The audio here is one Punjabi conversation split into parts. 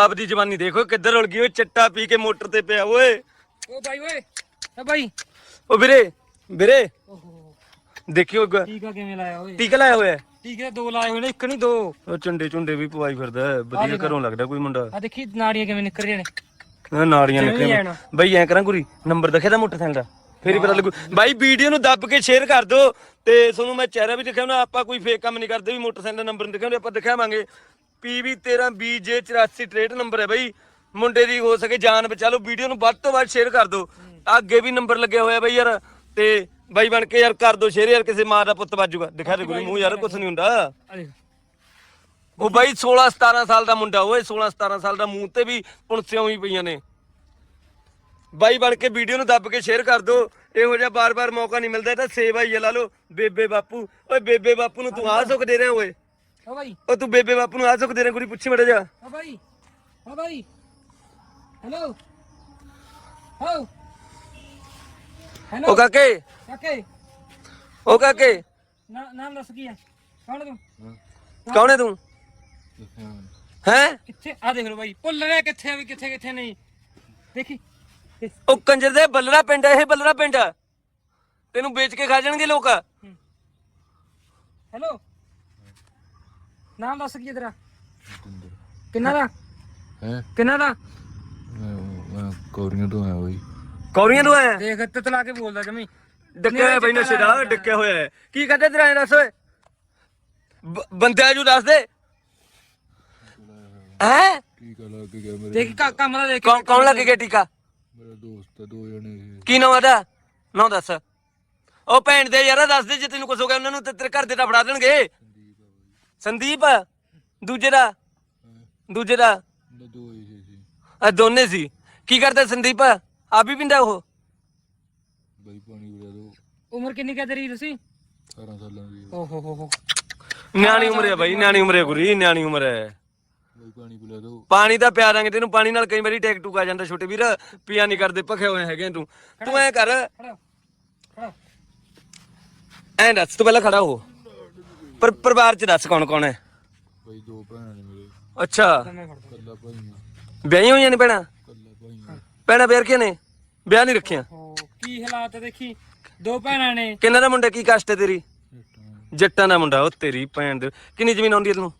ਪੰਜਾਬ ਦੀ ਜਵਾਨੀ ਦੇਖੋ ਕਿੱਧਰ ਉਲ ਗਈ ਓਏ ਚਿੱਟਾ ਪੀ ਕੇ ਮੋਟਰ ਤੇ ਪਿਆ ਓਏ। ਓ ਬਾਈ ਓਏ ਓ ਬਾਈ। ਓ ਵੀਰੇ ਵੀਰੇ। ਦੇਖਿਓ ਗ- ਟੀਕਾ ਕਿਵੇਂ ਲਾਇਆ ਓਏ? ਟੀਕਾ ਲਾਇਆ ਹੋਇਆ। ਟੀਕੇ ਤਾਂ ਦੋ ਲਾਏ ਹੋਏ ਨੇ ਇੱਕ ਨਹੀਂ ਦੋ। ਉਹ ਚੁੰਡੇ ਚੁੰਡੇ ਵੀ ਪਵਾਈ ਫਿਰਦਾ ਹੈ। ਵਧੀਆ ਘਰੋਂ ਲੱਗਦਾ ਕੋਈ ਮੁੰਡਾ। ਆ ਦੇਖੀ ਨਾੜੀਆਂ ਕਿਵੇਂ ਨਿਕਲ ਰਹੀਆਂ ਨੇ। ਨਾ ਨਾੜੀਆਂ ਨਿਕਲੀਆਂ ਜਾਣਾ? ਬਈ ਐ ਕਰਾਂ ਗੁਰੀ ਨੰਬਰ ਦਿਖਿਆ ਦਾ ਮੋਟਰਸਾਈਕਲ ਦਾ। ਫੇਰ ਹੀ ਪਤਾ ਲੱਗੂ। ਬਾਈ ਵੀਡੀਓ ਨੂੰ ਦੱਬ ਕੇ ਸ਼ੇਅਰ ਕਰ ਦਿਓ। ਤੇ ਤੁਹਾਨੂੰ ਮੈਂ ਚਿਹਰਾ ਵੀ ਦਿਖਾਉਣਾ ਆਪਾਂ ਕੋਈ ਫੇਕ ਕੰਮ ਨਹੀਂ ਕਰਦੇ ਵੀ ਮੋਟਰਸਾਈਕਲ ਦਾ ਨੰਬਰ ਨਹੀਂ ਦਿਖਾਉਂਦੇ ਆਪਾਂ ਦਿਖਾਵਾਂਗੇ। PV 13BJ 8463 ਨੰਬਰ ਹੈ ਬਈ। ਮੁੰਡੇ ਦੀ ਹੋ ਸਕੇ ਜਾਨ ਬਚਾ ਲਓ। ਵੀਡੀਓ ਨੂੰ ਵੱਧ ਤੋਂ ਵੱਧ ਸ਼ੇਅਰ ਕਰ ਦਿਓ। ਅੱਗੇ ਵੀ ਨੰਬਰ ਲੱਗਿਆ ਹੋਇਆ ਬਈ ਯਾਰ। ਤੇ ਬਾਈ ਬਣ ਕੇ ਯਾਰ ਕਰ ਦਿਓ ਸ਼ੇਅਰ ਯਾਰ ਕਿਸੇ ਮਾਂ ਦਾ ਪੁੱਤ ਬਾਜੂਗਾ ਦਿਖਾ ਦੇ ਗੁਰੀ ਮੂੰਹ ਯਾਰ ਕੁਛ ਨਹੀਂ ਹੁੰਦਾ। ਆ ਉਹ ਬਾਈ 16 17 ਸਾਲ ਦਾ ਮੁੰਡਾ ਓਏ 16 17 ਸਾਲ ਦਾ ਮੂੰਹ ਤੇ ਵੀ ਪੁਣਸਿਆਂ ਹੀ ਪਈਆਂ ਨੇ। ਬਾਈ ਬਣ ਕੇ ਵੀਡੀਓ ਨੂੰ ਦੱਬ ਕੇ ਸ਼ੇਅਰ ਕਰ ਦਿਓ। ਇਹੋ ਜਿਹਾ ਬਾਰ-ਬਾਰ ਮੌਕਾ ਨਹੀਂ ਮਿਲਦਾ ਤਾਂ ਸੇਵਾ ਹੀ ਲਾ ਲਓ। ਬੇਬੇ ਬਾਪੂ ਓਏ ਬੇਬੇ ਬਾਪੂ ਨੂੰ ਤੂੰ ਆਹ ਸੁੱਖ ਦੇ ਰਿਹਾ ਓਏ। ਬਾਈ। ਓ ਤੂੰ ਬੇਬੇ ਬਾਪੂ ਨੂੰ ਆਹ ਸੁੱਖ ਦੇ ਰਿਹਾ ਕੁੜੀ ਪੁੱਛੀ ਮੜਾ ਜਾ। ਓ ਬਾਈ ਓ ਬਾਈ। ਹੈਲੋ ਹੋ ਹੈਲੋ ਓ ਕਾਕੇ। ਕਾਕੇ। ਓ ਕਾਕੇ। ਨਾ ਨਾਮ ਦੱਸ ਕੀ ਹੈ? ਕੌਣ ਹੈ ਤੂੰ? ਕੌਣ ਹੈ ਤੂੰ? ਹੈ? ਕਿੱਥੇ? ਆ ਦੇਖ ਲਓ ਬਾਈ ਭੁੱਲ ਰਿਹਾ ਕਿੱਥੇ ਆ ਵੀ ਕਿੱਥੇ ਕਿੱਥੇ ਨਹੀਂ। ਦੇਖੀ? ਇਹ- ਉਹ ਕੰਜਰ ਦੇ ਬੱਲਰਾ ਪਿੰਡ ਹੈ ਇਹ ਬੱਲਰਾ ਪਿੰਡ ਆ। ਤੈਨੂੰ ਵੇਚ ਕੇ ਖਾ ਜਾਣਗੇ ਲੋਕ। ਹੈਲੋ ਨਾਮ ਦੱਸ ਕੀ ਹੈ ਤੇਰਾ? ਕਿੰਨਾ ਦਾ? ਹੈ? ਕਿੰਨਾ ਦਾ? ਕੋਰੀਆਂ ਤੋਂ ਆਇਆ ਬਈ। ਕੌਰੀਆਂ ਤੋਂ ਆਇਆ? ਦੇਖ ਤਤਲਾ ਕੇ ਬੋਲਦਾ ਜਮੀ। ਡੱਕਿਆ ਹੋਇਆ ਬਈ ਨਸ਼ੇ ਦਾ ਡੱਕਿਆ ਹੋਇਆ ਹੈ। ਕੀ ਕਹਦੇ ਤੇਰਾ ਦੱਸ ਓਏ? ਬੰਦਿਆਂ ਨੂੰ ਦੱਸ ਦੇ। ਹੈ? ਟੀਕਾ ਲਾ ਕੇ ਗਿਆ ਮੇਰੇ ਦੇਖ ਕ- ਕੰਮ ਦਾ ਦੇਖ ਕੌਣ ਕੌਣ ਲੱਗ ਗਿਆ ਟੀਕਾ? ਮੇਰਾ ਦੋਸਤ ਦੋ ਜਣੇ ਕੀ ਨਾਮ ਆਦਾ ਨਾ ਦੱਸ। ਉਹ ਭੈਣ ਦੇ ਯਾਰਾ ਦੱਸ ਦੇ ਜੇ ਤੈਨੂੰ ਕੁਝ ਹੋ ਗਿਆ ਉਹਨਾਂ ਨੂੰ ਤੇ ਤੇਰੇ ਘਰ ਦੇ ਤਾਂ ਫੜਾ ਦੇਣਗੇ। ਸੰਦੀਪ ਦੂਜੇ ਦਾ ਦੂਜੇ ਦਾ। ਦੋ ਹੀ ਸੀ ਆ ਦੋਨੇ ਸੀ। ਕੀ ਕਰਦਾ ਸੰਦੀਪ? ਆ ਵੀ ਪਿੰਦਾ ਉਹ? ਬਈ ਪਾਣੀ ਪਿਲਾ ਦੋ। ਉਮਰ ਕਿੰਨੀ ਕਾ ਤੇਰੀ ਤੁਸੀਂ? 18 ਸਾਲਾਂ ਦੀ ਹੈ। ਓ ਹੋ ਹੋ। ਹੋ ਨਿਆਣੀ ਉਮਰ ਹੈ ਬਾਈ ਨਿਆਣੀ ਉਮਰ ਹੈ ਗੁਰੀ ਨਿਆਣੀ ਉਮਰ ਹੈ ਬਈ ਪਾਣੀ ਪਿਲਾ ਦੋ। ਪਾਣੀ ਤਾਂ ਪਿਆ ਦਾਂਗੇ ਤੈਨੂੰ ਪਾਣੀ ਨਾਲ ਕਈ ਵਾਰੀ ਟੈਕ ਟੂਕ ਆ ਜਾਂਦਾ ਛੋਟੇ ਵੀਰ। ਪੀਆ ਨਹੀਂ ਕਰਦੇ ਭਖੇ ਹੋਏ ਹੈਗੇ ਤੂੰ। ਤੂੰ ਐ ਕਰ। ਖੜਾ। ਖੜਾ। ਐਂ ਦੱਸ ਤੂੰ ਪਹਿਲਾਂ ਖੜਾ ਹੋ। ਪਰ ਪਰਿਵਾਰ ਚ ਦੱਸ ਕੌਣ ਕੌਣ ਹੈ? ਬਈ ਦੋ ਭੈਣਾਂ ਨੇ ਮੇਰੇ। ਅੱਛਾ। ਕੱਲਾ ਭਾਈ ਆ। ਵਿਆਹੀਆਂ ਹੋਈਆਂ ਨੇ ਭੈਣਾਂ? ਕੱਲਾ ਭਾਈ ਆ। ਭੈਣਾਂ ਵਿਆਹ ਕੇ ਨੇ? ਵਿਆਹ ਨਹੀਂ ਰੱਖੀਆਂ? ਹੋ ਕੀ ਹਾਲਾਤ ਆ ਦੇਖੀ? ਦੋ ਭੈਣਾਂ ਨੇ। ਕਿੰਨਾ ਦਾ ਮੁੰਡਾ ਕੀ ਕਾਸਟ ਹੈ ਤੇਰੀ? ਜੱਟਾਂ ਦਾ। ਮੁੰਡਾ ਉਹ ਤੇਰੀ ਭੈਣ ਦੇ। ਕਿੰਨੀ ਜ਼ਮੀਨ ਆਉਂਦੀ ਹੈ ਤੈਨੂੰ?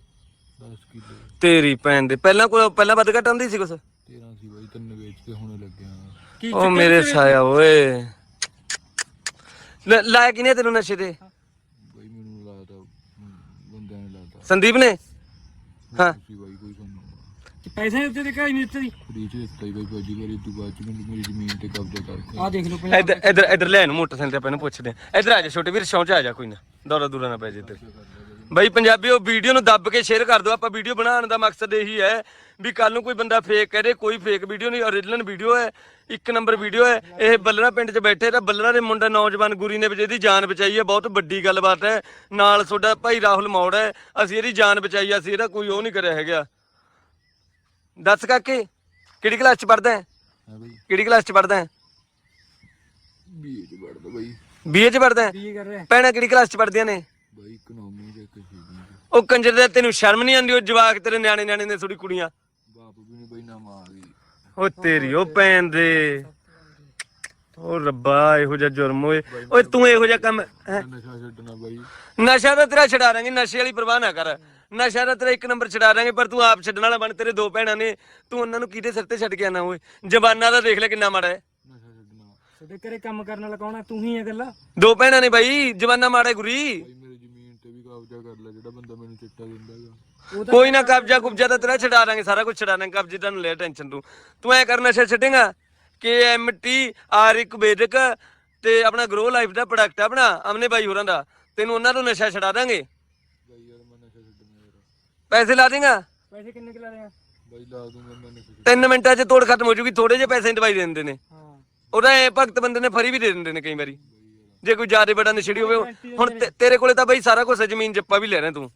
10 ਕਿੱਲੇ। ਤੇਰੀ ਭੈਣ ਦੇ। ਪਹਿਲਾਂ ਕੋਈ ਪਹਿਲਾਂ ਵੱਧ ਘੱਟ ਆਉਂਦੀ ਸੀ ਕੁਛ? 13 ਸੀ ਬਈ ਤਿੰਨ ਵੇਚ ਕੇ ਹੁਣੇ ਲੱਗਿਆ। ਕੀ ਉਹ ਮੇਰੇ ਸਾਇਆ ਓਏ। ਲੈ- ਲਾਇਆ ਕਿਨੇ ਤੈਨੂੰ ਨਸ਼ੇ ਤੇ ਬੰਦਿਆਂ ਨੇ ਲਾਤਾ। ਸੰਦੀਪ ਨੇ? ਹਾਂ। ਤੁਸੀਂ ਬਾਈ ਕੋਈ ਸਾਨੂੰ ਪੈਸੇ ਦਿੱਤੇ ਤੇ ਕਾਈ ਨਹੀਂ ਦਿੱਤੇ ਫਰੀ ਚ ਦਿੱਤਾ ਹੀ ਬਈ ਭਾਜੀ ਮੇਰੀ ਤੋਂ ਬਾਅਦ ਚ ਮੈਨੂੰ ਮੇਰੀ ਜ਼ਮੀਨ ਤੇ ਕਬਜ਼ਾ ਕਰਕੇ ਆ ਦੇਖ ਲਓ ਪੰਜਾਬ ਇੱਧਰ ਇੱਧਰ ਇੱਧਰ ਲੈ ਮੋਟਰਸਾਈਕਲ ਤੇ ਆਪਾਂ ਇਹਨੂੰ ਪੁੱਛਦੇ ਆ ਇੱਧਰ ਆ ਜਾ ਛੋਟੇ ਵੀਰ ਸ਼ੌਂਚ ਆ ਜਾ ਕੋਈ ਨਾ। ਦੌਰਾ ਦੂਰਾ ਨਾ ਪੈ ਜੇ ਤੇਰੇ ਬਈ ਪੰਜਾਬੀਓ ਵੀਡੀਓ ਨੂੰ ਦੱਬ ਕੇ ਸ਼ੇਅਰ ਕਰ ਦਿਓ। ਆਪਾਂ ਵੀਡੀਓ ਬਣਾਉਣ ਦਾ ਮਕਸਦ ਇਹੀ ਹੈ ਵੀ ਕੱਲ ਨੂੰ ਕੋਈ ਬੰਦਾ ਫੇਕ ਕਹਦੇ ਕੋਈ ਫੇਕ ਵੀਡੀਓ ਨਹੀਂ ਓਰੀਜਨਲ ਵੀਡੀਓ ਹੈ ਇੱਕ ਨੰਬਰ ਵੀਡੀਓ ਹੈ। ਇਹ ਬੱਲਰਾ ਪਿੰਡ 'ਚ ਬੈਠੇ ਤਾਂ ਬੱਲਰਾ ਦੇ ਮੁੰਡਾ ਨੌਜਵਾਨ ਗੁਰੀ ਨੇ ਵਿੱਚ ਇਹਦੀ ਜਾਨ ਬਚਾਈ ਹੈ ਬਹੁਤ ਵੱਡੀ ਗੱਲਬਾਤ ਹੈ। ਨਾਲ ਤੁਹਾਡਾ ਭਾਈ ਰਾਹੁਲ ਮੌੜ ਹੈ ਅਸੀਂ ਇਹਦੀ ਜਾਨ ਬਚਾਈ ਅਸੀਂ ਇਹਦਾ ਕੋਈ ਉਹ ਨਹੀਂ ਕਰਿਆ ਹੈਗਾ। ਦੱਸ ਕਾਕੇ ਕਿਹੜੀ ਕਲਾਸ 'ਚ ਪੜਦਾ ਹੈ? ਕਿਹੜੀ ਕਲਾਸ 'ਚ ਪੜਦਾ ਹੈ? ਬੀਏ ਚ ਵੜਦਾ ਬਈ। ਬੀਏ 'ਚ ਪੜਦਾ ਹੈ? ਕੀ ਕਰ ਰਿਹਾ। ਭੈਣਾਂ ਕਿਹੜੀ ਕਲਾਸ 'ਚ ਪੜਦੀਆਂ ਨੇ? ਬਈ ਇਕਨੋਮੀ ਦੇ ਇੱਕ ਸੀਗੀ ਉਹ ਕੰਜਰ ਦੇ ਤੈਨੂੰ ਸ਼ਰਮ ਨਹੀਂ ਆਉਂਦੀ ਉਹ ਜਵਾਕ ਤੇਰੇ ਨਿਆਣੇ ਨਿਆਣੇ ਨੇ ਥੋੜੀ ਕੁੜੀਆਂ। ਬਾਪ ਵੀ ਨਹੀਂ ਬਈ ਨਾ ਮਾਂ ਉਹ ਤੇਰੀ ਉਹ ਭੈਣ ਦੇ। ਉਹ ਰੱਬਾ ਇਹੋ ਜਿਹਾ ਜੁਰਮ ਓਏ। ਓਏ ਤੂੰ ਇਹੋ ਜਿਹਾ ਕੰਮ ਹੈਂ? ਨਸ਼ਾ ਛੱਡਣਾ ਬਈ। ਨਸ਼ਾ ਤਾਂ ਤੇਰਾ ਛਡਾ ਦਾਂਗੇ ਨਸ਼ੇ ਵਾਲੀ ਪਰਵਾਹ ਨਾ ਕਰ। ਨਸ਼ਾ ਤਾਂ ਤੇਰਾ ਇੱਕ ਨੰਬਰ ਛਡਾ ਦਾਂਗੇ ਪਰ ਤੂੰ ਆਪ ਛੱਡਣ ਵਾਲਾ ਬਣ ਤੇਰੇ ਦੋ ਭੈਣਾਂ ਨੇ। ਤੂੰ ਉਹਨਾਂ ਨੂੰ ਕਿਹਦੇ ਸਿਰ ਤੇ ਛੱਡ ਕੇ ਆਣਾ ਓਏ? ਜਵਾਨਾ ਦਾ ਦੇਖ ਲੈ ਕਿੰਨਾ ਮਾੜਾ ਹੈ। ਨਸ਼ਾ ਛੱਡਣਾ। ਤੁਹਾਡੇ ਘਰੇ ਕੰਮ ਕਰਨ ਵਾਲਾ ਕੌਣ ਹੈ? ਤੂੰ ਹੀ ਹੈ ਗੱਲਾਂ। ਦੋ ਭੈਣਾਂ ਨੇ ਬਾਈ ਜਵਾਨਾ ਮਾੜਾ ਹੈ ਗੁਰੀ ਬਈ ਮੇਰੀ ਜ਼ਮੀਨ ਤੇ ਵੀ ਕਬਜ਼ਾ ਕਰ ਲੈ ਜਿਹੜਾ ਬੰਦਾ ਮੈਨੂੰ ਚਿੱਟਾ ਦਿੰਦਾ ਹੈਗਾ। ਕੋਈ ਨਾ ਕਬਜ਼ਾ ਕੁਬਜ਼ਾ ਤਾਂ ਤੇਰਾ ਛਡਾ ਦਾਂਗੇ ਸਾਰਾ ਕੁਝ ਛਡਾ ਦਾਂਗੇ ਕਬਜ਼ੇ ਦਾ ਨੂੰ ਲੈ ਟੈਨਸ਼ਨ ਤੂੰ। ਤੂੰ ਐ ਕਰ ਨਸ਼ਾ ਛੱਡੇਗਾ ਕੇ ਐਮ ਟੀ ਆਰਿਕ ਵੈਦਿਕ ਤੇ ਆਪਣਾ ਗਰੋ ਲਾਈਫ ਦਾ ਪ੍ਰੋਡਕਟ ਆਪਣਾ ਅਮਨੇ ਬਾਈ ਹੋਰਾਂ ਦਾ। ਤੈਨੂੰ ਉਹਨਾਂ ਤੋਂ ਨਸ਼ਾ ਛਡਾ ਦਾਂਗੇ। ਬਈ ਯਾਰ ਮੈਂ ਨਸ਼ਾ ਛੱਡਣਾ ਯਾਰ। ਪੈਸੇ ਲਾ ਦੇਗਾ? ਪੈਸੇ ਕਿੰਨੇ ਕਿਲਾ ਰਹੇ ਆ ਬਈ ਲਾ ਦੂੰਗਾ ਮੈਂ ਨਸ਼ਾ ਛੱਡ ਮਿੰਟਾਂ 'ਚ ਤੋੜ ਖਤਮ ਹੋ ਜੂਗੀ ਥੋੜੇ ਜਿਹੇ ਪੈਸੇ ਦੀ ਦਵਾਈ ਦੇ ਦਿੰਦੇ ਨੇ। ਹਾਂ। ਉਹਦਾ ਇਹ ਭਗਤ ਬੰਦੇ ਨੇ ਫਰੀ ਵੀ ਦੇ ਦਿੰਦੇ ਨੇ ਕਈ ਵਾਰੀ। ਜੇ ਕੋਈ ਜ਼ਿਆਦਾ ਬੜਾ ਨਸ਼ੇੜੀ ਹੋਵੇ, ਹੁਣ ਤੇ- ਤੇਰੇ ਕੋਲੇ ਤਾਂ ਬਈ ਸਾਰਾ ਕੁਝ ਜ਼ਮੀਨ ਜੱਪਾ ਵੀ ਲੈ ਰਿਹਾ ਤੂੰ।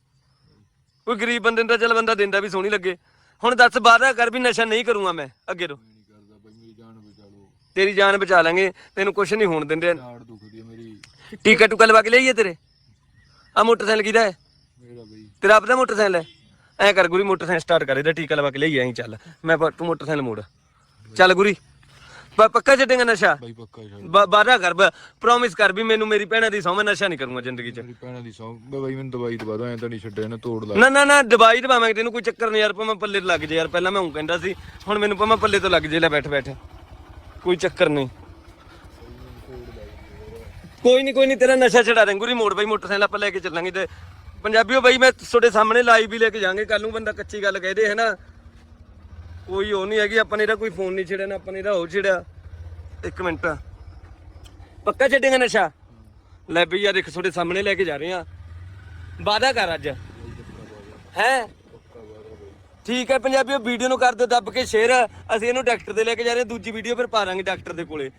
ਕੋਈ ਗਰੀਬ ਬੰਦੇ ਨੂੰ ਤਾਂ ਚੱਲ ਬੰਦਾ ਦਿੰਦਾ ਵੀ ਸੋਹਣੀ ਲੱਗੇ। ਹੁਣ ਦੱਸ ਵਾਅਦਾ ਕਰ ਵੀ ਨਸ਼ਾ ਨਹੀਂ ਕਰੂੰਗਾ ਮੈਂ, ਅੱਗੇ ਤੋਂ। ਨਹੀਂ ਕਰਦਾ ਬਈ ਮੇਰੀ ਜਾਨ ਬਚਾ ਲਓ ਤੇਰੀ ਜਾਨ ਬਚਾ ਲਾਂਗੇ, ਤੈਨੂੰ ਕੁਝ ਨਹੀਂ ਹੋਣ ਦਿੰਦੇ। ਝਾੜ ਦੁਖਦੀ ਹੈ ਮੇਰੀ ਟੀਕਾ ਟੁਕਾ ਲਵਾ ਕੇ ਲਈਏ ਤੇਰੇ? ਆ ਮੋਟਰਸਾਈਕਲ ਕਿਹਦਾ ਹੈ? ਮੇਰਾ ਬਈ ਤੇਰਾ ਆਪਦਾ ਮੋਟਰਸਾਈਕਲ ਹੈ? ਐ ਕਰ ਗੁਰੀ, ਮੋਟਰਸਾਈਕਲ ਸਟਾਰਟ ਕਰ, ਇਹਦਾ ਟੀਕਾ ਲਵਾ ਕੇ ਲਈ ਆਈ ਚੱਲ। ਮੈਂ ਪ- ਤੂੰ ਮੋਟਰਸਾਈਕਲ ਮੋੜ। ਚੱਲ ਗੁਰੀ। ਪ- ਪੱਕਾ ਛੱਡੇਗਾ ਨਸ਼ਾ? ਬਾਈ ਪੱਕਾ ਛੱਡ ਬ- ਵਾਅਦਾ ਕਰ ਪ੍ਰੋਮਿਸ ਕਰ ਵੀ ਮੈਨੂੰ ਮੇਰੀ ਭੈਣਾਂ ਦੀ ਸੌਂ ਮੈਂ ਨਸ਼ਾ ਨਹੀਂ ਕਰੂੰਗਾ ਜ਼ਿੰਦਗੀ 'ਚ। ਮੇਰੀ ਭੈਣਾਂ ਦੀ ਸੌਂ ਬਾਈ ਮੈਨੂੰ ਦਵਾਈ ਦਵਾ ਦੋ ਐਂ ਤਾਂ ਨਹੀਂ ਛੱਡਿਆ ਨਾ ਤੋੜ ਲਾ। ਨਾ ਨਾ ਨਾ ਦਵਾਈ ਦਵਾਵਾਂਗੇ ਤੈਨੂੰ ਕੋਈ ਚੱਕਰ ਨਹੀਂ ਯਾਰ ਭਾਵੇਂ ਪੱਲੇ ਤੋਂ ਲੱਗ ਜੇ ਯਾਰ ਪਹਿਲਾਂ ਮੈਂ ਉਹ ਕਹਿੰਦਾ ਸੀ ਹੁਣ ਮੈਨੂੰ ਭਾਵੇਂ ਪੱਲੇ ਤੋਂ ਲੱਗ ਜੇ ਲੈ ਬੈਠ ਬੈਠ। ਕੋਈ ਚੱਕਰ ਨਹੀਂ ਕੋਈ ਨਹੀਂ ਕੋਈ ਨਹੀਂ ਤੇਰਾ ਨਸ਼ਾ ਛਡਾ ਦੇਂਗੇ ਗੁਰੀ ਮੋੜ ਬਾਈ ਮੋਟਰਸਾਈਕਲ ਆਪਾਂ ਲੈ ਕੇ ਚੱਲਾਂਗੇ ਤੇ ਪੰਜਾਬੀਓ ਬਾਈ ਮੈਂ ਤੁਹਾਡੇ ਸਾਹਮਣੇ ਲਾਈਵ ਵੀ ਲੈ ਕੇ ਜਾਾਂਗੇ ਕੱਲ ਨੂੰ ਬੰਦਾ ਕੱਚੀ ਗੱਲ ਕਹਦੇ ਹੈ ਨਾ ਕੋਈ ਉਹ ਨਹੀਂ ਹੈਗੀ, ਆਪਾਂ ਨੇ ਇਹਦਾ ਕੋਈ ਫੋਨ ਨਹੀਂ ਛੇੜਿਆ, ਨਾ ਆਪਾਂ ਨੇ ਇਹਦਾ ਉਹ ਛੇੜਿਆ। ਇੱਕ ਮਿੰਟ। ਪੱਕਾ ਛੱਡੇਗਾ ਨਸ਼ਾ? ਲੈ ਬਈ ਯਾਰ ਇੱਕ ਤੁਹਾਡੇ ਸਾਹਮਣੇ ਲੈ ਕੇ ਜਾ ਰਹੇ ਆ ਵਾਦਾ ਕਰ ਅੱਜ। ਹੈ? ਠੀਕ ਹੈ, ਪੰਜਾਬੀਓ, ਵੀਡੀਓ ਨੂੰ ਕਰ ਦਿਓ, ਦੱਬ ਕੇ ਸ਼ੇਅਰ ਅਸੀਂ ਇਹਨੂੰ ਡਾਕਟਰ ਦੇ ਲੈ ਕੇ ਜਾ ਰਹੇ ਹਾਂ, ਦੂਜੀ ਵੀਡੀਓ ਫਿਰ ਪਾ ਦਾਂਗੇ ਡਾਕਟਰ ਦੇ ਕੋਲੇ।